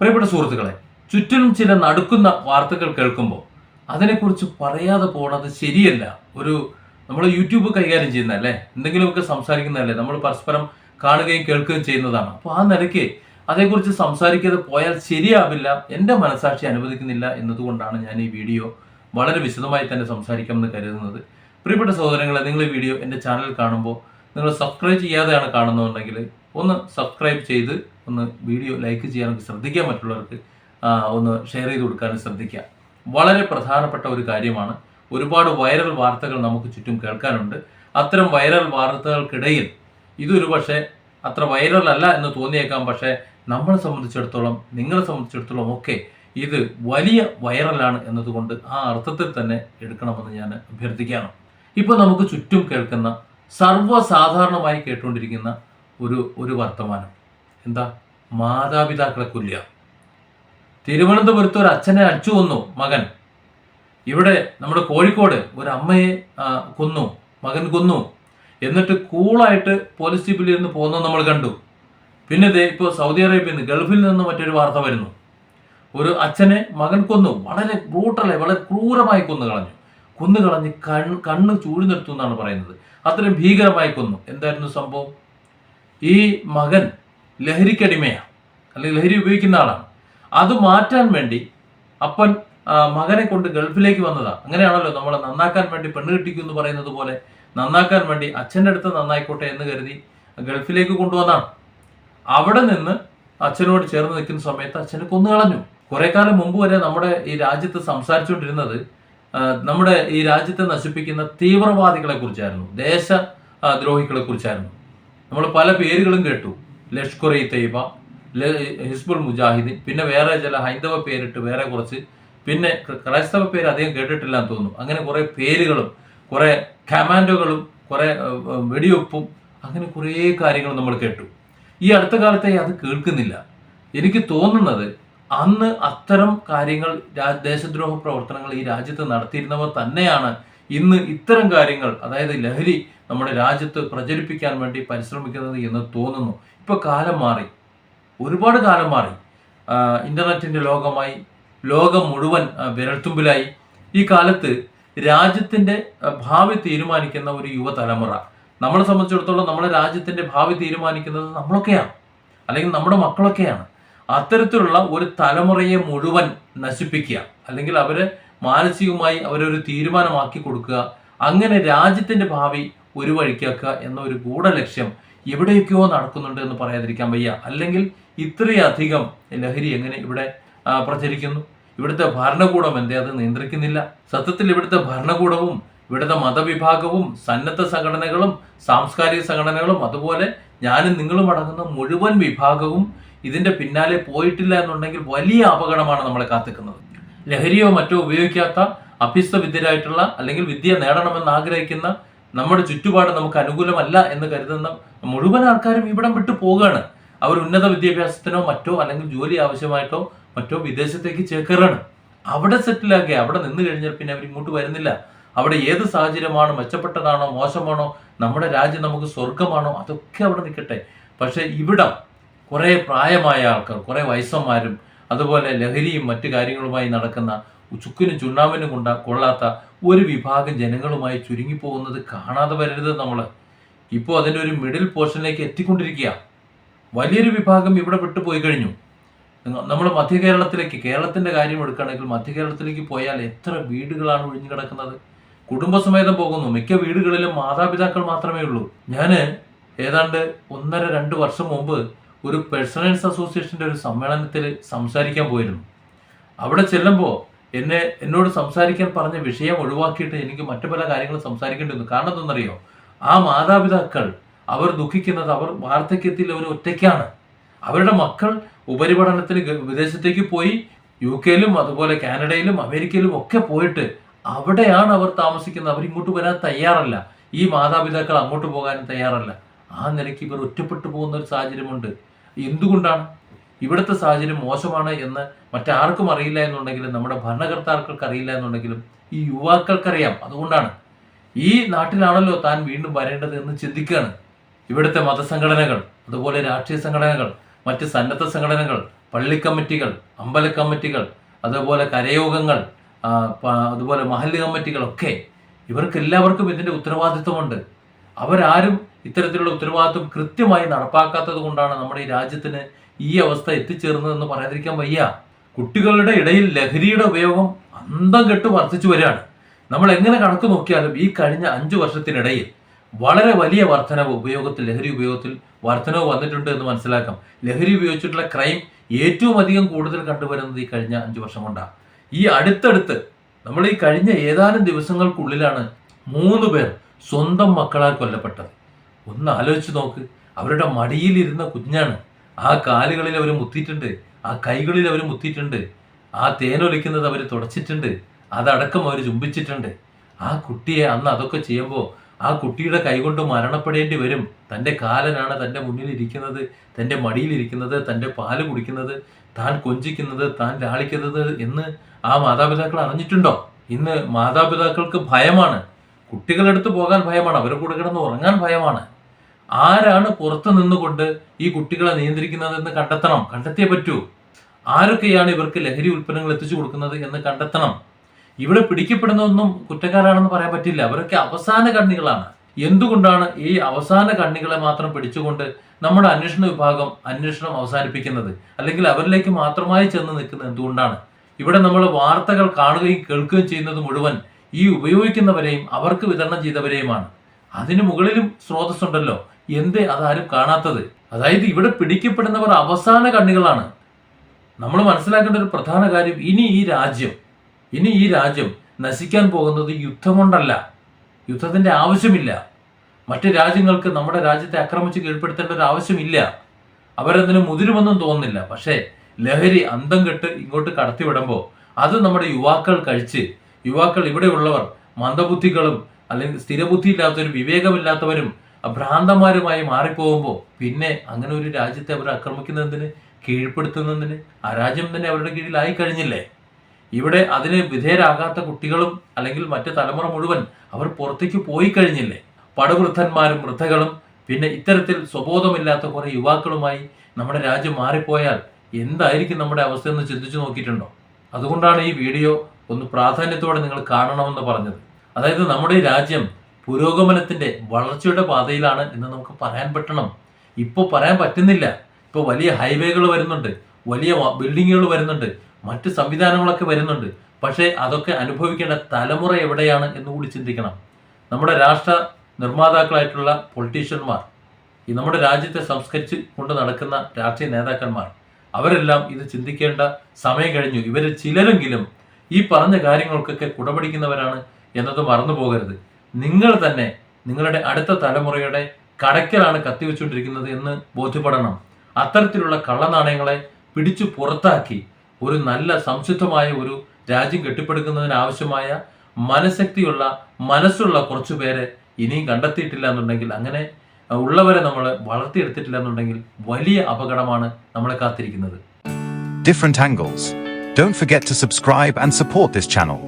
പ്രിയപ്പെട്ട സുഹൃത്തുക്കളെ ചുറ്റും ചില നടുക്കുന്ന വാർത്തകൾ കേൾക്കുമ്പോൾ അതിനെക്കുറിച്ച് പറയാതെ പോണത് ശരിയല്ല. ഒരു നമ്മൾ യൂട്യൂബ് കൈകാര്യം ചെയ്യുന്നതല്ലേ? എന്തെങ്കിലുമൊക്കെ സംസാരിക്കുന്നതല്ലേ? നമ്മൾ പരസ്പരം കാണുകയും കേൾക്കുകയും ചെയ്യുന്നതാണ്. അപ്പോൾ ആ നിലയ്ക്ക് അതേക്കുറിച്ച് സംസാരിക്കാതെ പോയാൽ ശരിയാവില്ല. എന്റെ മനസാക്ഷി അനുവദിക്കുന്നില്ല എന്നതുകൊണ്ടാണ് ഞാൻ ഈ വീഡിയോ വളരെ വിശദമായി തന്നെ സംസാരിക്കാമെന്ന് കരുതുന്നത്. പ്രിയപ്പെട്ട സഹോദരങ്ങളെ നിങ്ങൾ ഈ വീഡിയോ എന്റെ ചാനൽ കാണുമ്പോൾ നിങ്ങൾ സബ്സ്ക്രൈബ് ചെയ്യാതെയാണ് കാണുന്നുണ്ടെങ്കിൽ ഒന്ന് സബ്സ്ക്രൈബ് ചെയ്ത് ഒന്ന് വീഡിയോ ലൈക്ക് ചെയ്യാനൊക്കെ ശ്രദ്ധിക്കുക മറ്റുള്ളവർക്ക് ഒന്ന് ഷെയർ ചെയ്ത് കൊടുക്കാനും ശ്രദ്ധിക്കുക വളരെ പ്രധാനപ്പെട്ട ഒരു കാര്യമാണ്. ഒരുപാട് വൈറൽ വാർത്തകൾ നമുക്ക് ചുറ്റും കേൾക്കാനുണ്ട്. അത്തരം വൈറൽ വാർത്തകൾക്കിടയിൽ ഇതൊരു പക്ഷേ അത്ര വൈറൽ അല്ല എന്ന് തോന്നിയേക്കാം. പക്ഷേ നമ്മളെ സംബന്ധിച്ചിടത്തോളം നിങ്ങളെ സംബന്ധിച്ചിടത്തോളം ഒക്കെ ഇത് വലിയ വൈറലാണ് എന്നതുകൊണ്ട് ആ അർത്ഥത്തിൽ തന്നെ എടുക്കണമെന്ന് ഞാൻ അഭ്യർത്ഥിക്കുകയാണ്. ഇപ്പോൾ നമുക്ക് ചുറ്റും കേൾക്കുന്ന സർവസാധാരണമായി കേട്ടുകൊണ്ടിരിക്കുന്ന ഒരു ഒരു വർത്തമാനം. എന്താ? മാതാപിതാക്കളെ കൊല്ലുക. തിരുവനന്തപുരത്ത് ഒരു അച്ഛനെ അടിച്ചു കൊന്നു മകൻ. ഇവിടെ നമ്മുടെ കോഴിക്കോട് ഒരു അമ്മയെ കൊന്നു മകൻ കൊന്നു. എന്നിട്ട് കൂളായിട്ട് പോലീസ് ജീപ്പിൽ ഇരുന്ന് പോകുന്നത് നമ്മൾ കണ്ടു. പിന്നെ ഇതേ ഇപ്പോൾ സൗദി അറേബ്യയിൽ നിന്ന് ഗൾഫിൽ നിന്ന് മറ്റൊരു വാർത്ത വരുന്നു. ഒരു അച്ഛനെ മകൻ കൊന്നു വളരെ ബ്രൂട്ടലായി വളരെ ക്രൂരമായി കൊന്നു കളഞ്ഞു. കൊന്നു കളഞ്ഞ് കണ്ണ് കണ്ണ് ചൂടി നിർത്തും എന്നാണ് പറയുന്നത്. അത്രയും ഭീകരമായി കൊന്നു. എന്തായിരുന്നു സംഭവം? ഈ മകൻ ലഹരിക്കടിമയാണ് അല്ലെങ്കിൽ ലഹരി ഉപയോഗിക്കുന്ന ആളാണ്. അത് മാറ്റാൻ വേണ്ടി അപ്പൻ മകനെ കൊണ്ട് ഗൾഫിലേക്ക് വന്നതാണ് അങ്ങനെയാണല്ലോ നമ്മളെ നന്നാക്കാൻ വേണ്ടി പെണ്ണ് കിട്ടിക്കും എന്ന് പറയുന്നത് പോലെ നന്നാക്കാൻ വേണ്ടി അച്ഛന്റെ അടുത്ത് നന്നായിക്കോട്ടെ എന്ന് കരുതി ഗൾഫിലേക്ക് കൊണ്ടുവന്നാണ്. അവിടെ നിന്ന് അച്ഛനോട് ചേർന്ന് നിൽക്കുന്ന സമയത്ത് അച്ഛനെ കൊന്നു കളഞ്ഞു കുറെ കാലം മുമ്പ് വരെ നമ്മുടെ ഈ രാജ്യത്ത് സംസാരിച്ചുകൊണ്ടിരുന്നത് നമ്മുടെ ഈ രാജ്യത്തെ നശിപ്പിക്കുന്ന തീവ്രവാദികളെ കുറിച്ചായിരുന്നു ദേശ ദ്രോഹികളെ കുറിച്ചായിരുന്നു നമ്മൾ പല പേരുകളും കേട്ടു. ലഷ്കർ ഇ തൈബ ഹിസ്ബുൾ മുജാഹിദീൻ പിന്നെ വേറെ ചില ഹൈന്ദവ പേരിട്ട് വേറെ കുറച്ച് പിന്നെ ക്രൈസ്തവ പേര് അധികം കേട്ടിട്ടില്ല എന്ന് തോന്നുന്നു. അങ്ങനെ കുറേ പേരുകളും കുറേ കമാൻഡോകളും കുറേ വെടിവെപ്പും അങ്ങനെ കുറേ കാര്യങ്ങൾ നമ്മൾ കേട്ടു. ഈ അടുത്ത കാലത്തെ അത് കേൾക്കുന്നില്ല. എനിക്ക് തോന്നുന്നത് അന്ന് അത്തരം കാര്യങ്ങൾ ദേശദ്രോഹ പ്രവർത്തനങ്ങൾ ഈ രാജ്യത്ത് നടത്തിയിരുന്നവർ തന്നെയാണ് ഇന്ന് ഇത്തരം കാര്യങ്ങൾ അതായത് ലഹരി നമ്മുടെ രാജ്യത്ത് പ്രചരിപ്പിക്കാൻ വേണ്ടി പരിശ്രമിക്കുന്നത് എന്ന് തോന്നുന്നു. ഇപ്പൊ കാലം മാറി. ഒരുപാട് കാലം മാറി. ഇന്റർനെറ്റിന്റെ ലോകമായി ലോകം മുഴുവൻ വിരൽത്തുമ്പിലായി. ഈ കാലത്ത് രാജ്യത്തിന്റെ ഭാവി തീരുമാനിക്കുന്ന ഒരു യുവതലമുറ. നമ്മളെ സംബന്ധിച്ചിടത്തോളം നമ്മുടെ രാജ്യത്തിന്റെ ഭാവി തീരുമാനിക്കുന്നത് നമ്മളൊക്കെയാണ്. അല്ലെങ്കിൽ നമ്മുടെ മക്കളൊക്കെയാണ്. അത്തരത്തിലുള്ള ഒരു തലമുറയെ മുഴുവൻ നശിപ്പിക്കുക. അല്ലെങ്കിൽ അവരെ മാനസികമായി അവരൊരു തീരുമാനമാക്കി കൊടുക്കുക. അങ്ങനെ രാജ്യത്തിന്റെ ഭാവി ഒരു വഴിക്കാക്കുക എന്ന ഒരു ഗൂഢലക്ഷ്യം എവിടെയൊക്കെയോ നടക്കുന്നുണ്ട് എന്ന് പറയാതിരിക്കാൻ വയ്യ. അല്ലെങ്കിൽ ഇത്രയധികം ലഹരി എങ്ങനെ ഇവിടെ പ്രചരിക്കുന്നു? ഇവിടുത്തെ ഭരണകൂടം എന്തേ അത് നിയന്ത്രിക്കുന്നില്ല. സത്യത്തിൽ ഇവിടുത്തെ ഭരണകൂടവും ഇവിടുത്തെ മതവിഭാഗവും സന്നദ്ധ സംഘടനകളും സാംസ്കാരിക സംഘടനകളും അതുപോലെ ഞാനും നിങ്ങളും അടങ്ങുന്ന മുഴുവൻ വിഭാഗവും ഇതിന്റെ പിന്നാലെ പോയിട്ടില്ല എന്നുണ്ടെങ്കിൽ വലിയ അപകടമാണ് നമ്മളെ കാത്തിക്കുന്നത്. ലഹരിയോ മറ്റോ ഉപയോഗിക്കാത്ത അഭ്യസ്ത വിദ്യരായിട്ടുള്ള അല്ലെങ്കിൽ വിദ്യ നേടണമെന്ന് ആഗ്രഹിക്കുന്ന നമ്മുടെ ചുറ്റുപാട് നമുക്ക് അനുകൂലമല്ല എന്ന് കരുതുന്ന മുഴുവൻ ആൾക്കാരും ഇവിടം വിട്ടു പോവുകയാണ്. അവർ ഉന്നത വിദ്യാഭ്യാസത്തിനോ മറ്റോ അല്ലെങ്കിൽ ജോലി ആവശ്യമായിട്ടോ മറ്റോ വിദേശത്തേക്ക് ചേക്കേറാണ്. അവിടെ സെറ്റിലാക്കി അവിടെ നിന്ന് കഴിഞ്ഞാൽ പിന്നെ അവർ ഇങ്ങോട്ട് വരുന്നില്ല. അവിടെ ഏത് സാഹചര്യമാണ് മെച്ചപ്പെട്ടതാണോ മോശമാണോ നമ്മുടെ രാജ്യം നമുക്ക് സ്വർഗമാണോ അതൊക്കെ അവിടെ നിൽക്കട്ടെ. പക്ഷേ ഇവിടം കുറേ പ്രായമായ ആൾക്കാർ കുറേ വയസ്സന്മാരും അതുപോലെ ലഹരിയും മറ്റു കാര്യങ്ങളുമായി നടക്കുന്ന ചുക്കിനും ചുണ്ണാമ്പിനും കൊണ്ട കൊള്ളാത്ത ഒരു വിഭാഗം ജനങ്ങളുമായി ചുരുങ്ങിപ്പോകുന്നത് കാണാതെ വരരുത് നമ്മൾ ഇപ്പോൾ അതിന്റെ ഒരു മിഡിൽ പോർഷനിലേക്ക് എത്തിക്കൊണ്ടിരിക്കുക വലിയൊരു വിഭാഗം ഇവിടെ വിട്ടുപോയി കഴിഞ്ഞു. നമ്മൾ മധ്യ കേരളത്തിലേക്ക് കേരളത്തിന്റെ കാര്യം എടുക്കുകയാണെങ്കിൽ മധ്യ കേരളത്തിലേക്ക് പോയാൽ എത്ര വീടുകളാണ് ഒഴിഞ്ഞു കിടക്കുന്നത്? കുടുംബസമേതം പോകുന്നു. മിക്ക വീടുകളിലും മാതാപിതാക്കൾ മാത്രമേ ഉള്ളൂ. ഞാൻ ഏതാണ്ട് ഒന്നര രണ്ട് വർഷം മുമ്പ് ഒരു പേഴ്സണൽസ് അസോസിയേഷന്റെ ഒരു സമ്മേളനത്തിൽ സംസാരിക്കാൻ പോയിരുന്നു. അവിടെ ചെല്ലുമ്പോൾ എന്നെ എന്നോട് സംസാരിക്കാൻ പറഞ്ഞ വിഷയം ഒഴിവാക്കിയിട്ട് എനിക്ക് മറ്റു പല കാര്യങ്ങളും സംസാരിക്കേണ്ടി വന്നു. കാരണം എന്തെന്നറിയോ ആ മാതാപിതാക്കൾ അവർ ദുഃഖിക്കുന്നത് അവർ വാർദ്ധക്യത്തിൽ അവർ ഒറ്റയ്ക്കാണ്. അവരുടെ മക്കൾ ഉപരിപഠനത്തിന് വിദേശത്തേക്ക് പോയി യു കെയിലും അതുപോലെ കാനഡയിലും അമേരിക്കയിലും ഒക്കെ പോയിട്ട് അവിടെയാണ് അവർ താമസിക്കുന്നത്. അവർ ഇങ്ങോട്ട് വരാൻ തയ്യാറല്ല. ഈ മാതാപിതാക്കൾ അങ്ങോട്ട് പോകാനും തയ്യാറല്ല. ആ നിലയ്ക്ക് ഇവർ ഒറ്റപ്പെട്ടു പോകുന്ന ഒരു സാഹചര്യമുണ്ട്. എന്തുകൊണ്ടാണ്? ഇവിടുത്തെ സാഹചര്യം മോശമാണ് എന്ന് മറ്റാർക്കും അറിയില്ല എന്നുണ്ടെങ്കിലും നമ്മുടെ ഭരണകർത്താക്കൾക്ക് അറിയില്ല എന്നുണ്ടെങ്കിലും ഈ യുവാക്കൾക്കറിയാം. അതുകൊണ്ടാണ് ഈ നാട്ടിലാണല്ലോ താൻ വീണ്ടും വരേണ്ടത് എന്ന് ചിന്തിക്കുകയാണ് ഇവിടുത്തെ മതസംഘടനകൾ അതുപോലെ രാഷ്ട്രീയ സംഘടനകൾ മറ്റ് സന്നദ്ധ സംഘടനകൾ പള്ളി കമ്മിറ്റികൾ അമ്പല കമ്മിറ്റികൾ അതുപോലെ കരയോഗങ്ങൾ അതുപോലെ മഹല്ല് കമ്മിറ്റികളൊക്കെ ഇവർക്ക് എല്ലാവർക്കും ഇതിന്റെ ഉത്തരവാദിത്വമുണ്ട്. അവരാരും ഇത്തരത്തിലുള്ള ഉത്തരവാദിത്വം കൃത്യമായി നടപ്പാക്കാത്തത് കൊണ്ടാണ് നമ്മുടെ ഈ രാജ്യത്തിന് ഈ അവസ്ഥ എത്തിച്ചേർന്നതെന്ന് പറയാതിരിക്കാൻ വയ്യ. കുട്ടികളുടെ ഇടയിൽ ലഹരിയുടെ ഉപയോഗം അന്തം കെട്ട് വർദ്ധിച്ചു വരികയാണ്. നമ്മൾ എങ്ങനെ കണക്ക് നോക്കിയാലും ഈ കഴിഞ്ഞ അഞ്ചു വർഷത്തിനിടയിൽ വളരെ വലിയ വർധനവ് ഉപയോഗത്തിൽ ലഹരി ഉപയോഗത്തിൽ വർധനവ് വന്നിട്ടുണ്ട് എന്ന് മനസ്സിലാക്കാം. ലഹരി ഉപയോഗിച്ചിട്ടുള്ള ക്രൈം ഏറ്റവും അധികം കൂടുതൽ കണ്ടുവരുന്നത് ഈ കഴിഞ്ഞ അഞ്ചു വർഷം കൊണ്ടാണ്. ഈ അടുത്തടുത്ത് നമ്മൾ ഈ കഴിഞ്ഞ ഏതാനും ദിവസങ്ങൾക്കുള്ളിലാണ് മൂന്ന് പേർ സ്വന്തം മക്കളാൽ കൊല്ലപ്പെട്ടത്. ഒന്ന് ആലോചിച്ച് നോക്ക്. അവരുടെ മടിയിലിരുന്ന കുഞ്ഞാണ് ആ കാലുകളിൽ അവർ മുത്തിയിട്ടുണ്ട് ആ കൈകളിൽ അവർ മുത്തിയിട്ടുണ്ട് ആ തേനൊലിക്കുന്നത് അവർ തുടച്ചിട്ടുണ്ട് അതടക്കം അവർ ചുംബിച്ചിട്ടുണ്ട്. ആ കുട്ടിയെ അന്ന് അതൊക്കെ ചെയ്യുമ്പോൾ ആ കുട്ടിയുടെ കൈകൊണ്ട് മരണപ്പെടേണ്ടി വരും. തന്റെ കാലനാണ് തന്റെ മുന്നിൽ ഇരിക്കുന്നത് തന്റെ മടിയിലിരിക്കുന്നത് തന്റെ പാൽ കുടിക്കുന്നത് താൻ കൊഞ്ചിക്കുന്നത് താൻ ലാളിക്കുന്നത് എന്ന് ആ മാതാപിതാക്കൾ അറിഞ്ഞിട്ടുണ്ടോ? ഇന്ന് മാതാപിതാക്കൾക്ക് ഭയമാണ്. കുട്ടികളെടുത്ത് പോകാൻ ഭയമാണ് അവരെ കൂടെ കിടന്ന് ഉറങ്ങാൻ ഭയമാണ്. ആരാണ് പുറത്തു നിന്നുകൊണ്ട് ഈ കുട്ടികളെ നിയന്ത്രിക്കുന്നതെന്ന് കണ്ടെത്തണം? കണ്ടെത്തിയേ പറ്റൂ. ആരൊക്കെയാണ് ഇവർക്ക് ലഹരി ഉൽപ്പന്നങ്ങൾ എത്തിച്ചു കൊടുക്കുന്നത് എന്ന് കണ്ടെത്തണം. ഇവിടെ പിടിക്കപ്പെടുന്നതൊന്നും കുറ്റക്കാരാണെന്ന് പറയാൻ പറ്റില്ല. അവരൊക്കെ അവസാന കണ്ണികളാണ്. എന്തുകൊണ്ടാണ് ഈ അവസാന കണ്ണികളെ മാത്രം പിടിച്ചുകൊണ്ട് നമ്മുടെ അന്വേഷണ വിഭാഗം അന്വേഷണം അവസാനിപ്പിക്കുന്നത്? അല്ലെങ്കിൽ അവരിലേക്ക് മാത്രമായി ചെന്ന് നിൽക്കുന്നത് എന്തുകൊണ്ടാണ്? ഇവിടെ നമ്മൾ വാർത്തകൾ കാണുകയും കേൾക്കുകയും ചെയ്യുന്നത് മുഴുവൻ ഈ ഉപയോഗിക്കുന്നവരെയും അവർക്ക് വിതരണം ചെയ്തവരെയുമാണ്. അതിനു മുകളിലും സ്രോതസ്സുണ്ടല്ലോ. എന്തേ അതാരും കാണാത്തത്. അതായത് ഇവിടെ പിടിക്കപ്പെടുന്നവർ അവസാന കണ്ണികളാണ്. നമ്മൾ മനസ്സിലാക്കേണ്ട ഒരു പ്രധാന കാര്യം ഇനി ഈ രാജ്യം ഇനി ഈ രാജ്യം നശിക്കാൻ പോകുന്നത് യുദ്ധം കൊണ്ടല്ല. യുദ്ധത്തിന്റെ ആവശ്യമില്ല. മറ്റു രാജ്യങ്ങൾക്ക് നമ്മുടെ രാജ്യത്തെ ആക്രമിച്ച് കീഴ്പ്പെടുത്തേണ്ട ഒരു ആവശ്യമില്ല. അവരതിന് മുതിരുമെന്നും തോന്നുന്നില്ല. പക്ഷേ ലഹരി അന്തം കെട്ട് ഇങ്ങോട്ട് കടത്തിവിടുമ്പോൾ അത് നമ്മുടെ യുവാക്കൾ കഴിച്ച് യുവാക്കൾ ഇവിടെയുള്ളവർ മന്ദബുദ്ധികളും അല്ലെങ്കിൽ സ്ഥിരബുദ്ധി സ്ഥിരബുദ്ധിയില്ലാത്തവരും വിവേകമില്ലാത്തവരും ഭ്രാന്തന്മാരുമായി മാറിപ്പോകുമ്പോൾ പിന്നെ അങ്ങനെ ഒരു രാജ്യത്തെ അവർ ആക്രമിക്കുന്നതിന് കീഴ്പ്പെടുത്തുന്നതിന് ആ രാജ്യം തന്നെ അവരുടെ കീഴിലായി കഴിഞ്ഞില്ലേ? ഇവിടെ അതിന് വിധേയരാകാത്ത കുട്ടികളും അല്ലെങ്കിൽ മറ്റു തലമുറ മുഴുവൻ അവർ പുറത്തേക്ക് പോയി കഴിഞ്ഞില്ലേ? പടുവൃദ്ധന്മാരും വൃദ്ധകളും പിന്നെ ഇത്തരത്തിൽ സ്വബോധമില്ലാത്ത കുറേ യുവാക്കളുമായി നമ്മുടെ രാജ്യം മാറിപ്പോയാൽ എന്തായിരിക്കും നമ്മുടെ അവസ്ഥയെന്ന് ചിന്തിച്ചു നോക്കിയിട്ടുണ്ടോ? അതുകൊണ്ടാണ് ഈ വീഡിയോ ഒന്ന് പ്രാധാന്യത്തോടെ നിങ്ങൾ കാണണമെന്ന് പറഞ്ഞത്. അതായത് നമ്മുടെ രാജ്യം പുരോഗമനത്തിന്റെ വളർച്ചയുടെ പാതയിലാണ് എന്ന് നമുക്ക് പറയാൻ പറ്റണം. ഇപ്പോൾ പറയാൻ പറ്റുന്നില്ല. ഇപ്പോൾ വലിയ ഹൈവേകൾ വരുന്നുണ്ട് വലിയ ബിൽഡിങ്ങുകൾ വരുന്നുണ്ട് മറ്റ് സംവിധാനങ്ങളൊക്കെ വരുന്നുണ്ട്. പക്ഷേ അതൊക്കെ അനുഭവിക്കേണ്ട തലമുറ എവിടെയാണ് എന്ന് കൂടി ചിന്തിക്കണം. നമ്മുടെ രാഷ്ട്ര നിർമ്മാതാക്കളായിട്ടുള്ള പൊളിറ്റീഷ്യന്മാർ ഈ നമ്മുടെ രാജ്യത്തെ സംസ്കരിച്ച് കൊണ്ട് നടക്കുന്ന രാഷ്ട്രീയ നേതാക്കന്മാർ അവരെല്ലാം ഇത് ചിന്തിക്കേണ്ട സമയം കഴിഞ്ഞു. ഇവരിൽ ചിലരെങ്കിലും ഈ പറഞ്ഞ കാര്യങ്ങൾക്കൊക്കെ കുടപിടിക്കുന്നവരാണ് എന്നത് മറന്നു പോകരുത് നിങ്ങൾ തന്നെ നിങ്ങളുടെ അടുത്ത തലമുറയുടെ കടയ്ക്കലാണ് കത്തിവെച്ചുകൊണ്ടിരിക്കുന്നത് എന്ന് ബോധ്യപ്പെടണം അത്തരത്തിലുള്ള കള്ളനാണയങ്ങളെ പിടിച്ചു പുറത്താക്കി ഒരു നല്ല സംശുദ്ധമായ ഒരു രാജ്യം കെട്ടിപ്പടുക്കുന്നതിനാവശ്യമായ മനഃശക്തിയുള്ള മനസ്സുള്ള കുറച്ചു പേരെ ഇനിയും കണ്ടെത്തിയിട്ടില്ല എന്നുണ്ടെങ്കിൽ അങ്ങനെ ഉള്ളവരെ നമ്മൾ വളർത്തിയെടുത്തിട്ടില്ല എന്നുണ്ടെങ്കിൽ വലിയ അപകടമാണ് നമ്മളെ കാത്തിരിക്കുന്നത് different angles. Don't forget to subscribe and support this channel.